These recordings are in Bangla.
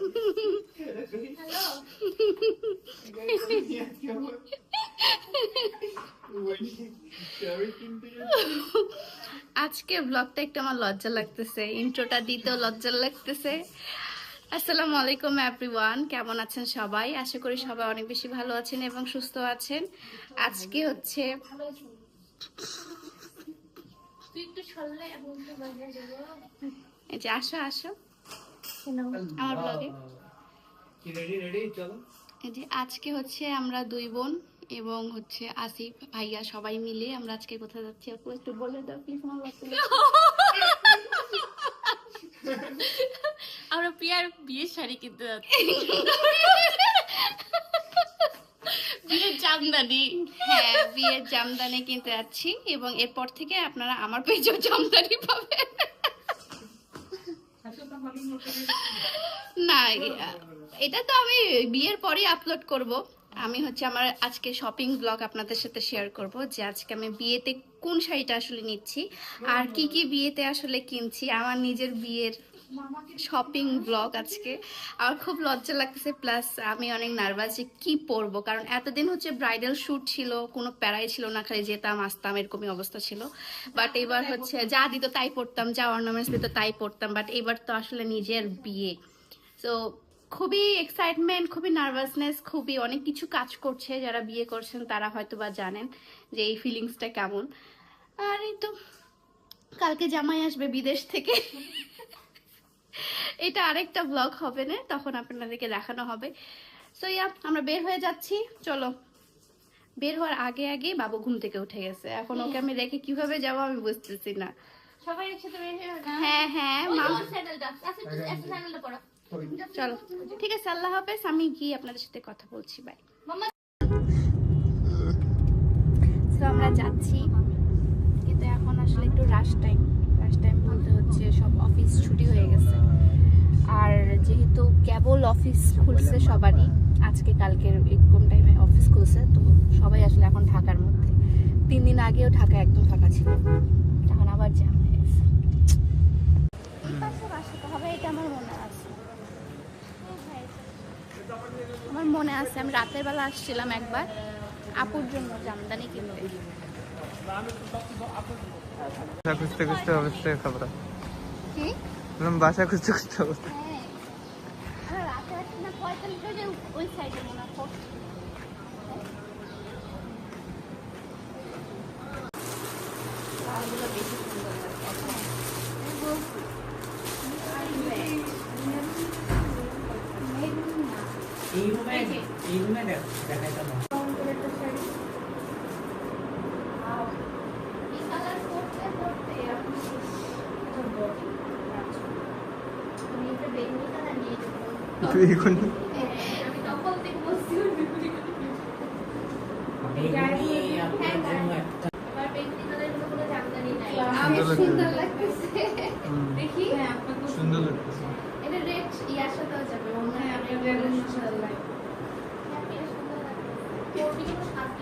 আজকে ব্লগটা একটু আমার লজ্জা লাগতেছে ইন্ট্রোটা দিতেও লজ্জা লাগতেছে। আসসালামু আলাইকুম এভরিওয়ান কেমন আছেন সবাই? আশা করি সবাই অনেক বেশি ভালো আছেন এবং সুস্থ আছেন। আজকে হচ্ছে এই যে আসো আসো। আমার ব্লগে রেডি রেডি চলো। এই যে আজকে হচ্ছে আমরা দুই বোন এবং হচ্ছে আসিফ ভাইয়া সবাই মিলে আমরা আজকে কোথায় যাচ্ছি? আপু একটু বলে দাও প্লিজ আমার আমরা প্রিয়ার বিয়ের শাড়ি কিনতে যাচ্ছি। বিয়ের জামদানি। হ্যাঁ বিয়ের জামদানি কিনতে যাচ্ছি এবং এরপর থেকে আপনারা আমার পেজেও জামদানি পাবেন। না, এটা তো আমি বিয়ের পরে আপলোড করব। আমি হচ্ছে আমার আজকে শপিং ব্লগ আপনাদের সাথে শেয়ার করব যে আজকে আমি বিয়েতে কোন শাড়িটা আসলে নিচ্ছি, আর কি কি বিয়েতে আসলে কিনছি, আমার নিজের বিয়ের শপিং ব্লগ আজকে। আমার খুব লজ্জা লাগতেছে প্লাস আমি অনেক নার্ভাস যে কি পরবো, কারণ এতদিন হচ্ছে ব্রাইডাল শ্যুট ছিল, কোনো প্যারাই ছিল না, খালি যেতাম, আসতাম, এরকমই অবস্থা ছিল। বাট এবার হচ্ছে যা দিত তাই পড়তাম যা অর্নামেন্টস দিত তাই পড়তাম বাট এবার তো আসলে নিজের বিয়ে। তো খুবই এক্সাইটমেন্ট খুবই নার্ভাসনেস খুবই অনেক কিছু কাজ করছে যারা বিয়ে করছেন, তারা হয়তো বা জানেন যে এই ফিলিংসটা কেমন। আর এই তো, কালকে জামাই আসবে বিদেশ থেকে। এটা আরেকটা ব্লগ হবে না? তখন আপনাদেরকে দেখানো হবে। সো ইয়া আমরা বের হয়ে যাচ্ছি। চলো। বের হওয়ার আগে আগে বাবু ঘুম থেকে উঠে গেছে। এখন ওকে আমি রেখে কীভাবে যাব আমি বুঝতেছি না। সবাই একসাথে বের হয়ে হ্যাঁ চলো। ঠিক আছে আল্লাহ হাফেজ। আমি গিয়ে আপনাদের সাথে কথা বলছি। বাই আমরা যাচ্ছি। কিন্তু এখন আসলে একটু রাশ টাইম রাশ টাইম বলতে হচ্ছে সব অফিস ছুটি হয়ে গেছে। আর যেহেতু কেবল অফিস খুলছে সবারই, আজকে, কালকের এরকম টাইমে অফিস খুলছে, তো সবাই আসলে এখন ঢাকার মধ্যে। তিন দিন আগেও ঢাকা একদম ফাঁকা ছিল। এখন আবার জ্যাম হয়ে গেছে। এটা আমার মনে আছে আমার মনে আছে আমি রাতের বেলা আসছিলাম একবার। আপুর জন্য জামদানি কিনতে বাসা খুঁজতে খুঁজতে অবস্থায় খবর কি বাসা খুঁজতে খুঁজতে অবস্থা হ্যাঁ আমরা রাতে আসছি না পঁয়তাল্লিশ যে ওই সাইডে মনে হয় লালগুলো বেশি সুন্দর লাগছে। মেরুন না। এই রুমে এই রুমে দেখ দেখাইতে না এই কালার করতে করতে এখন শেষ। আমি এটা বেগুনি কালার নিয়ে যাব। তুই এখন আমি তখন থেকে বলছি বেগুনি আপনার জন্য একটা এবার বেগুনি কালারের কোনো কোনো জামদানি নাই আমি সুন্দর সুন্দর লাগতেছে। হ্যাঁ এটা রেড ইয়ার সাথেও যাবে অন্য একটা রেড সুন্দর লাগবে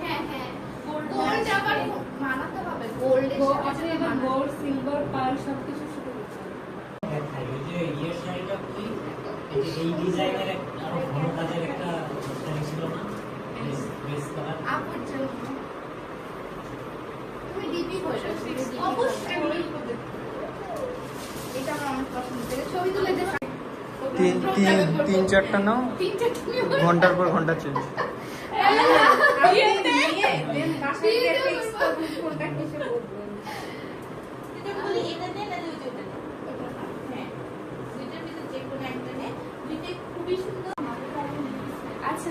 হ্যাঁ হ্যাঁ গোল্ড আবার মানাতে হবে গোল্ড সিলভার সবকিছু শুরু করছে দেখাই ওই যে ইয়ের শাড়িটা কি এই ডিজাইনের একটা আরও কাজের একটা ছিল না বেস কালার তুমি ডিপি অবশ্যই এটা আমার পছন্দ ছবি তুলে দে তিন তিন তিন চারটা নাও ঘণ্টার পর ঘণ্টা চেঞ্জ এটা বলি এটা দে না দুইটা দে হ্যাঁ দুইটার ভিতর যে কোনো একটা নে দুইটাই খুবই সুন্দর আচ্ছা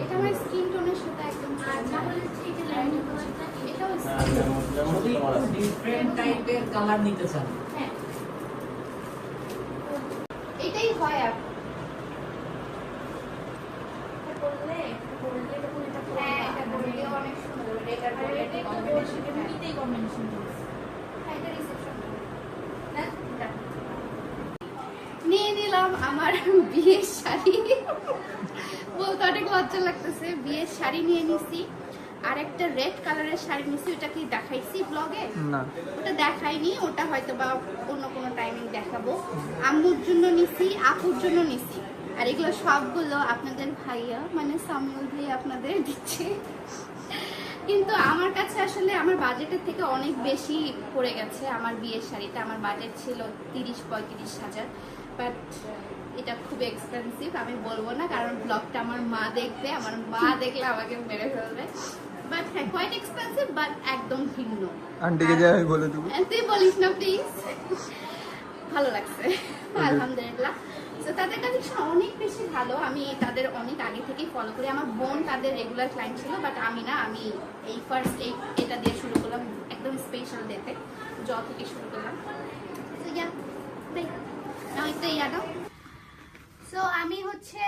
এটা আমার স্কিন টোনের সাথে একদম আর না হলে লাইন এটাও ডিফারেন্ট টাইপের কালার নিতে চান। হ্যাঁ। এটাই হয় আপু করলে করলে তখন এটা হ্যাঁ, নিয়ে নিলাম আমার বিয়ের শাড়ি। বলতে অনেক লজ্জা লাগতেছে। বিয়ের শাড়ি নিয়ে নিছি আর একটা রেড কালারের শাড়ি নিছি ওটা কি দেখাইছি ব্লগে না। ওটা দেখাইনি ওটা হয়তো বা অন্য কোনো টাইমিং দেখাবো। আম্মুর জন্য নিছি আপুর জন্য নিছি। আর এগুলো সবগুলো আপনাদের ভাইয়া মানে সামিউল ভাই আপনাদের দিচ্ছে। কিন্তু আমার কাছে আসলে আমার বাজেটের থেকে অনেক বেশি পড়ে গেছে আমার বিয়ের শাড়িটা। আমার বাজেট ছিল তিরিশ পঁয়ত্রিশ হাজার। বাট এটা খুব এক্সপেন্সিভ আমি বলব না কারণ ব্লগটা আমার মা দেখবে আমার মা দেখলে আমাকে মেরে ফেলবে। বাট হ্যাঁ কোয়াইট এক্সপেন্সিভ বাট একদম ভিন্ন আন্টিকে আমি বলে দেবো। তুই বলিস না প্লিজ ভালো লাগছে। আলহামদুলিল্লাহ। তো তাদের কালেকশন অনেক বেশি ভালো। আমি তাদের অনেক আগে থেকেই ফলো করি। আমার বোন তাদের রেগুলার ক্লায়েন্ট ছিল বাট আমি না আমি এই ফার্স্ট এই এটা দিয়ে শুরু করলাম একদম স্পেশাল ডেতে জ থেকে শুরু করলাম। তো ইয়া দেখ আমি তো ইয়া দাও সো আমি হচ্ছে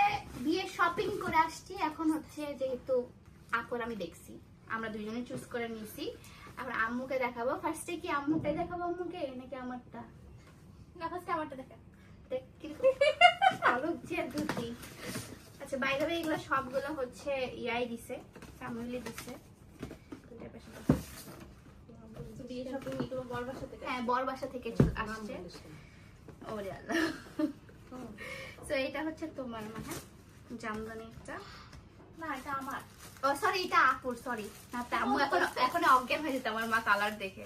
বিয়ে শপিং করে আসছি। এখন হচ্ছে যেহেতু আপুর আমি দেখছি। আমরা দুজনে চুজ করে নিছি। আবার আম্মুকে দেখাবো। ফার্স্টে কি আম্মুটাই দেখাবো আম্মুকে নাকি আমারটা? না ফার্স্ট আমারটা দেখা আচ্ছা বাইরে এগুলো সবগুলো হচ্ছে ইয়াই দিছে ফ্যামিলি হ্যাঁ বর বাসা থেকে চলে আসছে। ওরে আল্লাহ। তো এটা হচ্ছে তোমার মা জামদানিটা? না এটা আমার। ও সরি এটা আপুর সরি না তা এখন এখন অজ্ঞান হয়ে যেত আমার মা কালার দেখে।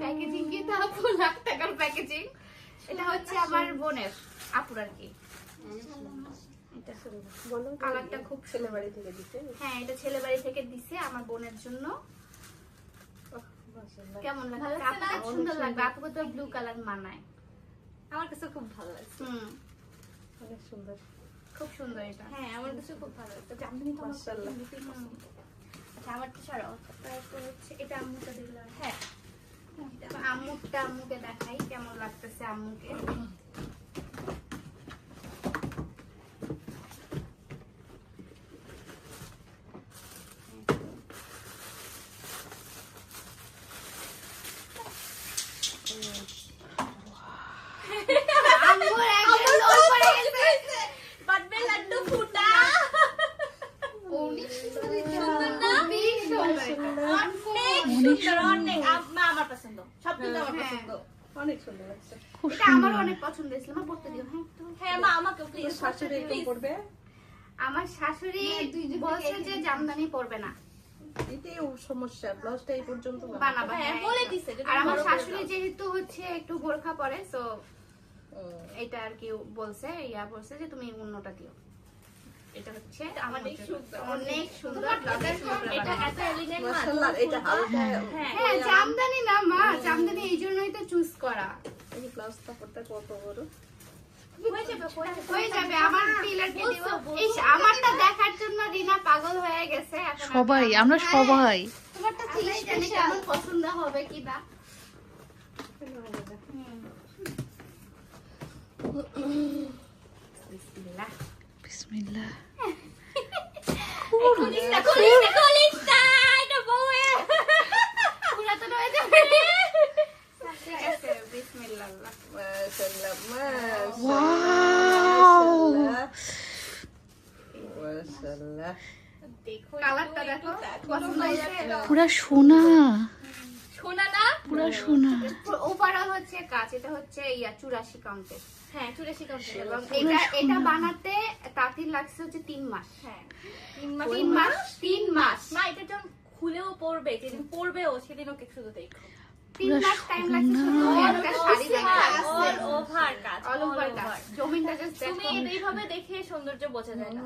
প্যাকেজিং কিন্তু আপু? লাখ টাকার প্যাকেজিং এটা হচ্ছে আমার বোনের আপুর আর কি। কালারটা খুব ছেলে বাড়ি থেকে দিতে? হ্যাঁ এটা ছেলে বাড়ি থেকে দিছে আমার বোনের জন্য। কেমন লাগছে? সুন্দর লাগবে। আপুকে তো ব্লু কালার মানায়। আমার কাছে খুব ভালো লাগছে। হুম। অনেক সুন্দর। খুব সুন্দর এটা। হ্যাঁ আমার কাছে খুব ভালো লাগছে। জামদানি তো আমার মাশাআল্লাহ। এমনিতেই পছন্দ। আচ্ছা আমারটা ছাড়াও। তারপর হচ্ছে এটা আম্মুটা দিলাম। হ্যাঁ। আম্মুটা আম্মুকে দেখাই কেমন লাগতেছে আম্মুকে আম্মুর একদম লোল পড়ে গেছে। বাটবে লাড্ডু ফুটা অনেক সুন্দর এটা। খুবই সুন্দর এটা। অনেক অনেক আমার পছন্দ সব কিন্তু আমার হ্যাঁ। পছন্দ। অনেক সুন্দর লাগছে। এটা আমারও অনেক পছন্দ হয়েছিল মা পড়তে দিও হ্যাঁ একটু। হ্যাঁ মা আমাকে প্লিজ শাশুড়ি একটু করবে আমার শাশুড়ি বলছে যে জামদানি পরবে না। সমস্যা ব্লাউজটা এই পর্যন্ত বানাবা হ্যাঁ বলে দিছে আর আমার শাশুড়ি যেহেতু হচ্ছে একটু গোর্খা পরে তো এটা আর কি বলছে ইয়া বলছে যে তুমি অন্যটা দিও। এটা হচ্ছে আমার অনেক সুন্দর। অনেক সুন্দর ব্লাউজের সুন্দর এটা এত এলিগেন্ট মা এটা হ্যাঁ জামদানি না মা জামদানি এই জন্যই তো চুজ করা। এই ব্লাউজটা পড়তে কত বড়? যাবে যাবে। যাবে আমার টেলারকে দিব বলছো, বলছো। ইস আমারটা দেখার জন্য রিনা পাগল গেছে সবাই আমরা সবাই। কেমন পছন্দ হবে কি না বিসমিল্লাহ বিসমিল্লাহ কলিজটা কলিজটা কলিজটা এটা বউয়ে পুরাতন হয়ে যাবে ঠিক আছে বিসমিল্লাহ মাশাআল্লাহ ওয়াও মাশাআল্লাহ দেখো কালারটা দেখো পছন্দ হয়েছে? পুরা সোনা। শোনা না পুরা সোনা। ওভারঅল হচ্ছে কাজ এটা হচ্ছে ইয়া চুরাশি কাউন্টের হ্যাঁ চুরাশি কাউন্টের এবং এটা এটা বানাতে তাঁতির লাগছে হচ্ছে তিন মাস। হ্যাঁ তিন মাস। তিন মাস তিন মাস। না এটা যখন খুলেও পড়বে যেদিন পড়বেও সেদিন ওকে শুধু দেখো। তিন মাস টাইম লাগছে শুধু একটা শাড়ি বানাতে অল ওভার কাজ অল ওভার। কাজ। জমিনটা জাস্ট তুমি এইভাবে দেখে সৌন্দর্য বোঝা যায় না।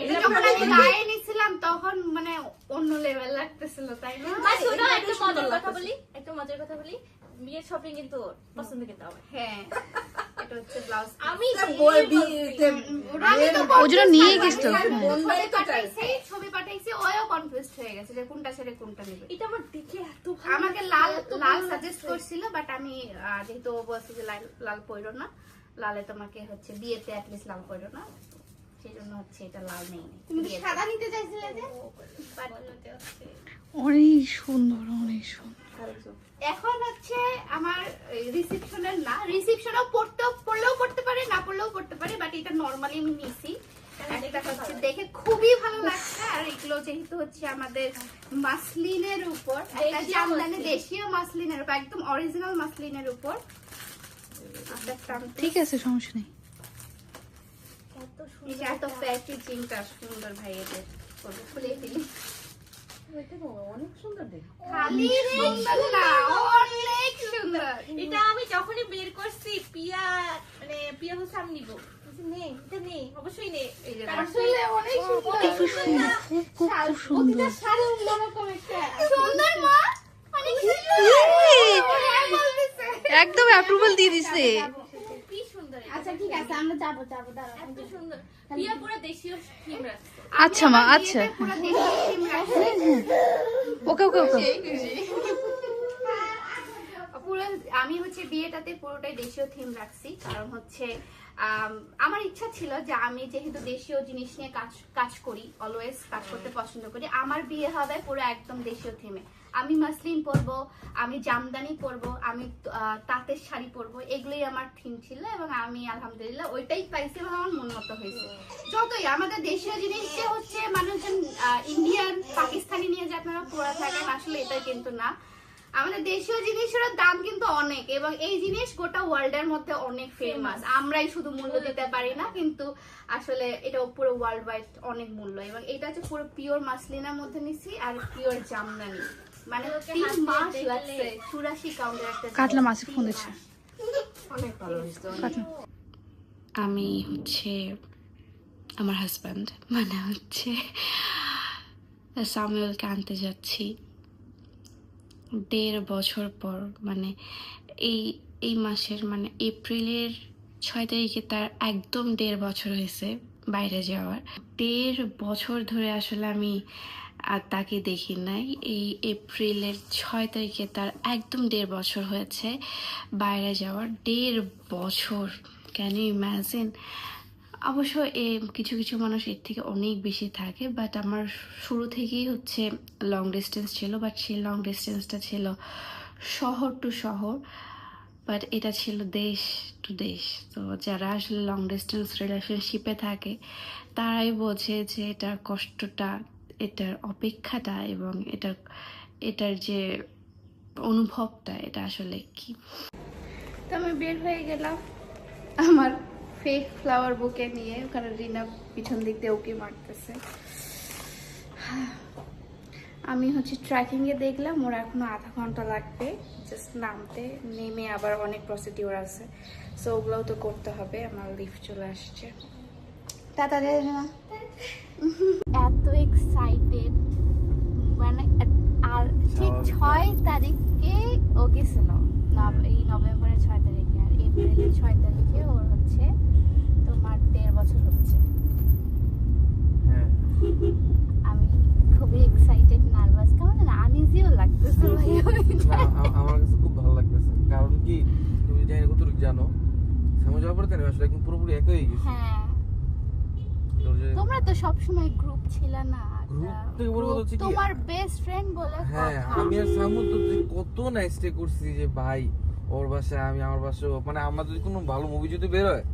এটা যখন আমি গায়ে নিছিলাম তখন মানে অন্য লেভেল লাগতেছিল তাই না? মা মজার কথা বলি একটা মজার কথা বলি। বিয়ের শপিং কিন্তু পছন্দ কিন্তু আমার। হ্যাঁ এটা হচ্ছে ব্লাউজ আমি আমি ওই জন্য নিয়ে গেছিল ছবি পাঠাইছি ছবি পাঠাইছি ওও কনফিউজড হয়ে গেছে যে কোনটা ছেড়ে কোনটা নেবে এটা আমার দেখে এত ভালো আমাকে লাল লাল সাজেস্ট করছিল বাট আমি যেহেতু বলছে যে লাল লাল পরো না লালে তোমাকে হচ্ছে বিয়েতে অ্যাটলিস্ট লাল পরো না সেই জন্য হচ্ছে এটা লাল নেই। তুমি সাদা নিতে চাইছিলে যে? অনেক সুন্দর অনেক সুন্দর। এখন হচ্ছে আমার রিসেপশনের না রিসেপশনও পড়তেও পড়লেও পড়তে পারে না পড়লেও পড়তে পারে বাট এটা নর্মালি আমি নিছি। একটা হচ্ছে দেখে খুবই ভালো লাগছে। আর এগুলো যেহেতু হচ্ছে আমাদের মাসলিনের উপর একটা জামদানি দেশীয় মাসলিনের উপর একদম অরিজিনাল মাসলিনের উপর। ঠিক আছে সমস্যা নেই। এত সুন্দর ভাই এদের খুলে দিলি। অনেক সুন্দর দেখে। খালি সুন্দর না অনেক সুন্দর। এটা আমি যখনই বের করছি পিয়া মানে পিয়া আমি নিবো। একদম অ্যাপ্রুভাল দিয়ে দিছে কি সুন্দর এটা। আচ্ছা ঠিক আছে আমরা যাব যাব দাঁড়াও এত সুন্দর। পিয়া পুরো দেশীয় থিম রাখছে আচ্ছা মা আচ্ছা। রাখছি। ওকে ওকে ওকে। পুরো আমি হচ্ছে বিয়েটাতে পুরোটাই দেশীয় থিম রাখছি। কারণ হচ্ছে আমার ইচ্ছা ছিল যে আমি যেহেতু দেশীয় জিনিস নিয়ে কাজ কাজ করি অলওয়েজ কাজ করতে পছন্দ করি আমার বিয়ে হবে পুরো একদম দেশীয় থিমে আমি মাসলিন পরবো আমি জামদানি পরবো আমি তাঁতের শাড়ি পরবো এগুলোই আমার থিম ছিল এবং আমি আলহামদুলিল্লাহ ওইটাই পাইছি এবং আমার মন মতো হয়েছে। যতই আমাদের দেশীয় জিনিস যে হচ্ছে মানুষজন ইন্ডিয়ান পাকিস্তানি নিয়ে যে আপনারা পড়া থাকেন আসলে এটা কিন্তু না। আমাদের দেশীয় জিনিসের দাম কিন্তু অনেক এবং এই জিনিস গোটা ওয়ার্ল্ডের মধ্যে অনেক ফেমাস আমরাই শুধু মূল্য দিতে পারি না কিন্তু আসলে এটা পুরো ওয়ার্ল্ড ওয়াইড অনেক মূল্য। এবং এটা হচ্ছে পুরো পিওর মাসলিনের মধ্যে নিছি আর পিওর জামদানি মানে তিন মাস লাগছে চুরাশি কাউন্টের একটা কাটলা মাছের ফোন দিচ্ছে। অনেক ভালো হয়েছে। আমি হচ্ছে আমার হাজব্যান্ড মানে হচ্ছে সামুয়েলকে আনতে যাচ্ছি। দেড় বছর পর মানে এই এই মাসের মানে এপ্রিলের ছয় তারিখে তার একদম দেড় বছর হয়েছে বাইরে যাওয়ার। দেড় বছর ধরে আসলে আমি আর তাকে দেখি নাই। এই এপ্রিলের ছয় তারিখে তার একদম দেড় বছর হয়েছে বাইরে যাওয়ার। দেড় বছর ক্যান ইউ ইম্যাজিন অবশ্য এ কিছু কিছু মানুষ এর থেকে অনেক বেশি থাকে বাট আমার শুরু থেকেই হচ্ছে লং ডিস্টেন্স ছিল বাট সেই লং ডিস্টেন্সটা ছিল শহর টু শহর বাট এটা ছিল দেশ টু দেশ। তো যারা আসলে লং ডিস্টেন্স রিলেশনশিপে থাকে, তারাই বোঝে যে এটার কষ্টটা, এটার অপেক্ষাটা এবং এটার এটার যে অনুভবটা, এটা আসলে কি। তো আমি বের হয়ে গেলাম আমার ফেক ফ্লাওয়ার বুকে নিয়ে ওখানে রিনা পিছন দিক দিয়ে ওকে মারতেছে। আমি হচ্ছে ট্রেকিংয়ে দেখলাম ওরা এখনও আধা ঘণ্টা লাগবে। জাস্ট নামতে নেমে আবার অনেক প্রসিডিওর আছে। সো ওগুলোও তো করতে হবে আমার লিফ চলে আসছে। এত এক্সাইটেড মানে আর ঠিক ছয় তারিখে ও গেছিল এই নভেম্বরের ছয় তারিখে আর এপ্রিলের ছয় তারিখে ওর হচ্ছে বছর হচ্ছে। হ্যাঁ। আমি খুবই এক্সাইটেড নার্ভাস কেমন যেন আনইজিও লাগতেছে ভাই আমার কাছে খুব ভালো লাগতেছে। কারণ কি তুমি জানি কতটুকু জানো সামনে যাওয়ার পরে আসলে একদম পুরোপুরি এক হয়ে গেছে। হ্যাঁ। তো তোমরা তো সবসময় গ্রুপ ছিল না কি- তোমার বেস্ট ফ্রেন্ড বলে হ্যাঁ আমি আর সামু তো কত না স্টে করছি যে ভাই ওর বাসায় আমি আমার বাসায়। মানে আমার যদি কোনো ভালো মুভি যদি বের হয়।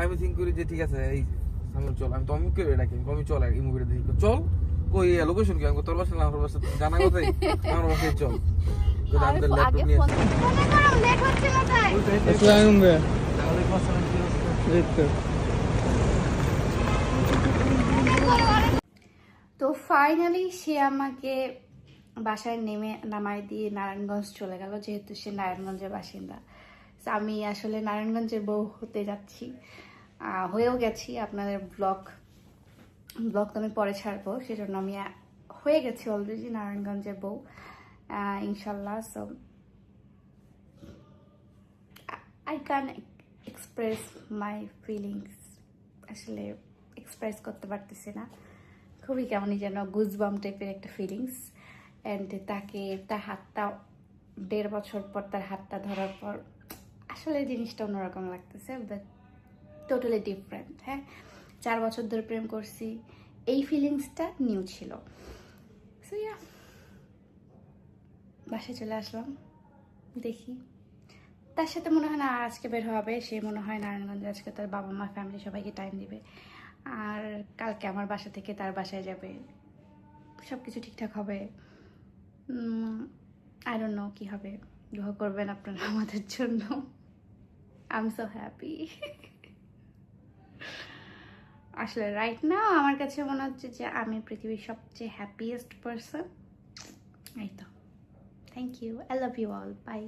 আমি থিঙ্ক করি যে ঠিক আছে এই সামু চল আমি তো আমি কেউ ডাকি আমি চল এই মুভিটা দেখি চল কই লোকেশন কি? আমি তোর বাসা না আমার বাসা তো জানা কথাই। আমার বাসায় চল। তো আমি তো ল্যাপটপ নিয়ে করো। আসসালাম, অবস্থা? তো। ফাইনালি সে আমাকে বাসায় নেমে নামাই দিয়ে নারায়ণগঞ্জ চলে গেল যেহেতু সে নারায়ণগঞ্জের বাসিন্দা। আমি আসলে নারায়ণগঞ্জের বউ হতে যাচ্ছি। হয়েও গেছি, আপনাদের ব্লগ ব্লগ তো আমি পরে ছাড়বো, সেজন্য আমি হয়ে গেছি অলরেডি নারায়ণগঞ্জের বউ। ইনশাল্লাহ so I can express my feelings আসলে এক্সপ্রেস করতে পারতেছি না। খুবই কেমনই যেন গুজবাম টাইপের একটা ফিলিংস অ্যান্ড তাকে, তার হাতটা, দেড় বছর পর তার হাতটা ধরার পর আসলে জিনিসটা অন্যরকম লাগতেছে বাট টোটালি ডিফারেন্ট হ্যাঁ? চার বছর ধরে প্রেম করছি, এই ফিলিংসটা নিউ ছিল। ইয়া বাসায় চলে আসলাম, দেখি। তার সাথে মনে হয় না আজকে বের হবে, সে মনে হয় নারায়ণগঞ্জে, আজকে তার বাবা মা ফ্যামিলি সবাইকে টাইম দিবে। আর কালকে আমার বাসা থেকে তার বাসায় যাবে। সব কিছু ঠিকঠাক হবে। ডোন্ট নো কী হবে। দোয়া করবেন আপনারা আমাদের জন্য। আই এম সো হ্যাপি আসলে রাইট না আমার কাছে মনে হচ্ছে যে আমি পৃথিবীর সবচেয়ে হ্যাপিয়েস্ট পারসন এই তো। Thank you I love you all bye